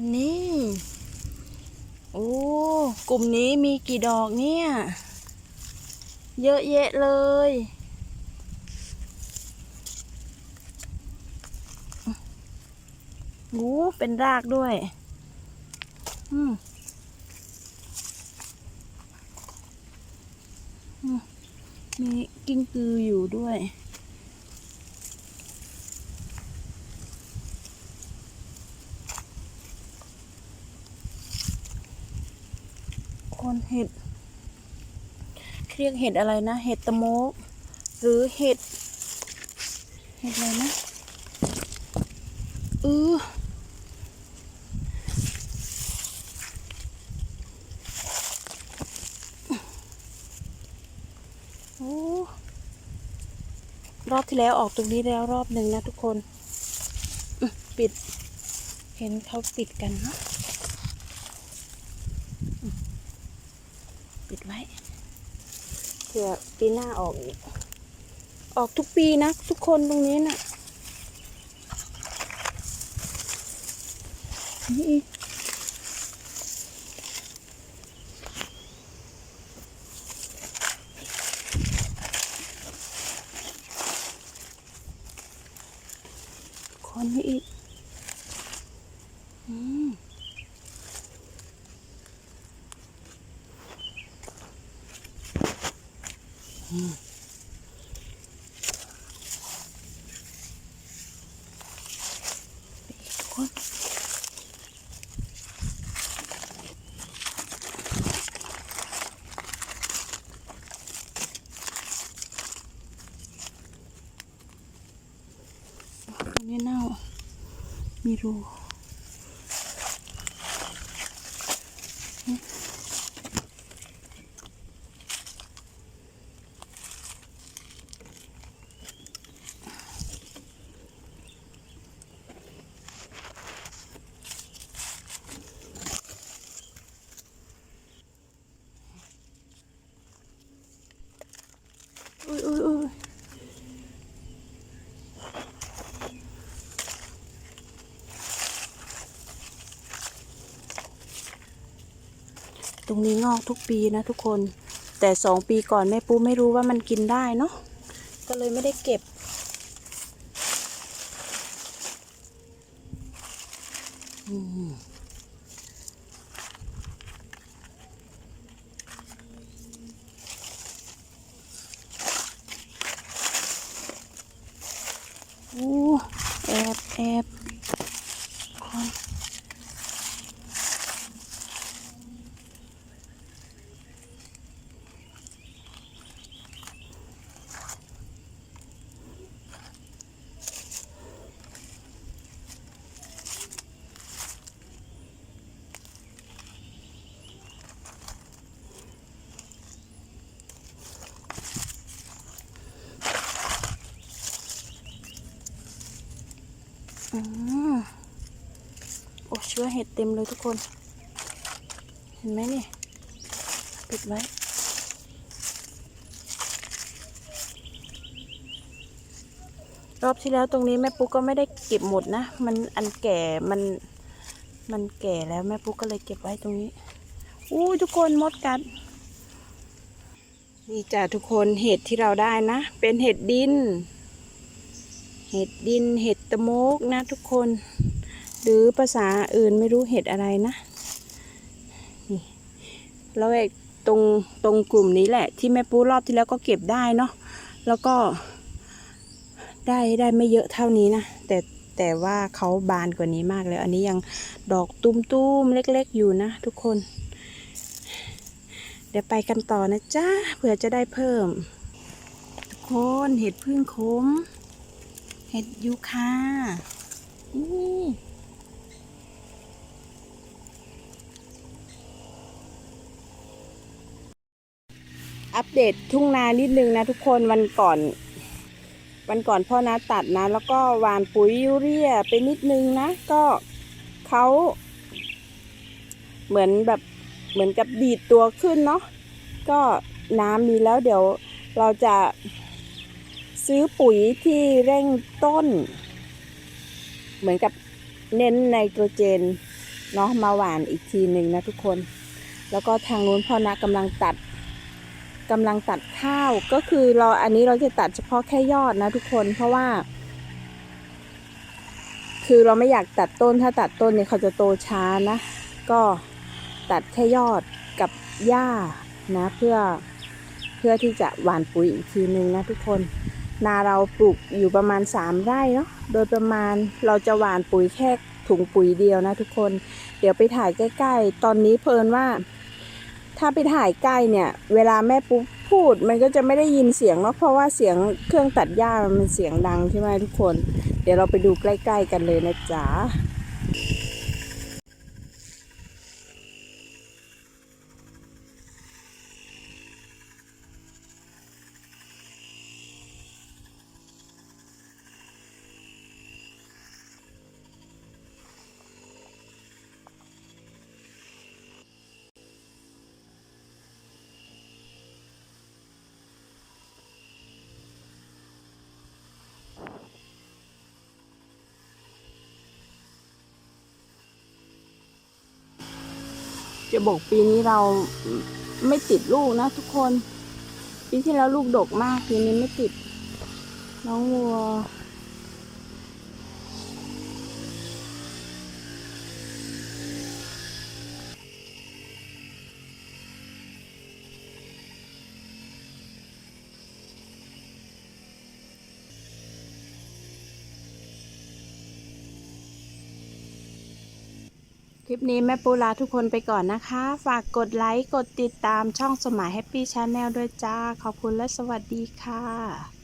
คนนี้โอ้กลุ่มนี้มีกี่ดอกเนี่ย เยอะแยะเลยงูเป็นรากด้วย อืมอืมมีกิ้งกืออยู่ด้วย เห็ดเรียกเห็ดอะไรนะ เห็ดตะโมก หรือเห็ด เห็ดอะไรนะเออโอ้รอบที่แล้วออกตรงนี้แล้วรอบหนึ่งนะทุกคน ปิด เห็นเขาปิดกันเนาะ ดไว้เผื่อปีหน้าออกอีกออกทุกปีนะทุกคนตรงนี้น่ะนี่นี้อีกอืม ทุกค นอันนี้เน่ามีรู อุ้ยอุ้ยอุ้ยตรงนี้งอกทุกปีนะทุกคน แต่สองปีก่อนแม่ปูไม่รู้ว่ามันกินได้เนาะ ก็เลยไม่ได้เก็บ อืม อู้แอบแอบคน อืมโอ้เชื้อเห็ดเต็มเลยทุกคน เห็นไหมนี่ ปิดไว้รอบที่แล้วตรงนี้แม่ปุ๊กก็ไม่ได้เก็บหมดนะ มันอันแก่ มัน มันแก่แล้วแม่ปุ๊กก็เลยเก็บไว้ตรงนี้ อู้ทุกคนมดกัด นี่จ้ะทุกคนเห็ดที่เราได้นะ เป็นเห็ดดิน เห็ดดินเห็ดตะโมกนะทุกคน หรือภาษาอื่นไม่รู้เห็ดอะไรนะนี่แล้วไอ้ตรงตรงกลุ่มนี้แหละ ที่แม่ปูรอบที่แล้วก็เก็บได้เนาะแล้วก็ ได้ได้ไม่เยอะเท่านี้นะแต่แต่ว่าเขาบานกว่านี้มากแล้วอันนี้ยังดอกตุ้มๆเล็ก ๆ อยู่นะทุกคน เดี๋ยวไปกันต่อนะจ๊ะเผื่อจะได้เพิ่ม ทุกคนเห็ดพึ่งขม เห็ดยูคานี่อัปเดตทุ่งนานิดนึงนะทุกคนวันก่อน วันก่อนพ่อนะตัดนะ แล้วก็หวานปุ๋ยยูเรียไปนิดนึงนะ ก็เขาเหมือนแบบเหมือนกับดีดตัวขึ้นเนาะก็น้ำมีแล้วเดี๋ยวเราจะ ซื้อปุ๋ยที่เร่งต้น เหมือนกับเน้นไนโตรเจนเนาะมาหวานอีกทีหนึ่งนะทุกคน แล้วก็ทางนู้นพ่อนะกำลังตัดกำลังตัดข้าวก็คือเราอันนี้เราจะตัดเฉพาะแค่ยอดนะทุกคนเพราะว่า คือเราไม่อยากตัดต้นถ้าตัดต้นเนี่ยเขาจะโตช้านะ ก็ตัดแค่ยอดกับหญ้านะเพื่อเพื่อที่จะหว่านปุ๋ยอีกทีนึงนะทุกคน นาเราปลูกอยู่ประมาณ 3 ไร่เนาะโดยประมาณเราจะหว่านปุ๋ยแค่ถุงปุ๋ยเดียวนะทุกคน เดี๋ยวไปถ่ายใกล้ ๆ ตอนนี้เพลินว่า ถ้าไปถ่ายใกล้เนี่ย เวลาแม่ปุ๊บพูดมันก็จะไม่ได้ยินเสียงเนาะเพราะว่าเสียงเครื่องตัดหญ้ามันเสียงดังใช่ไหมทุกคน เดี๋ยวเราไปดูใกล้ ๆ กันเลยนะจ๊ะ จะบอกปีนี้เราไม่ติดลูกนะทุกคน ปีที่แล้วลูกดกมากปีนี้ไม่ติด น้องวัว คลิปนี้แม่ปูลาทุกคนไปก่อนนะคะ ฝากกดไลค์ กดติดตามช่องสมัยแฮปปี้ชาแนลด้วยจ้า ขอบคุณและสวัสดีค่ะ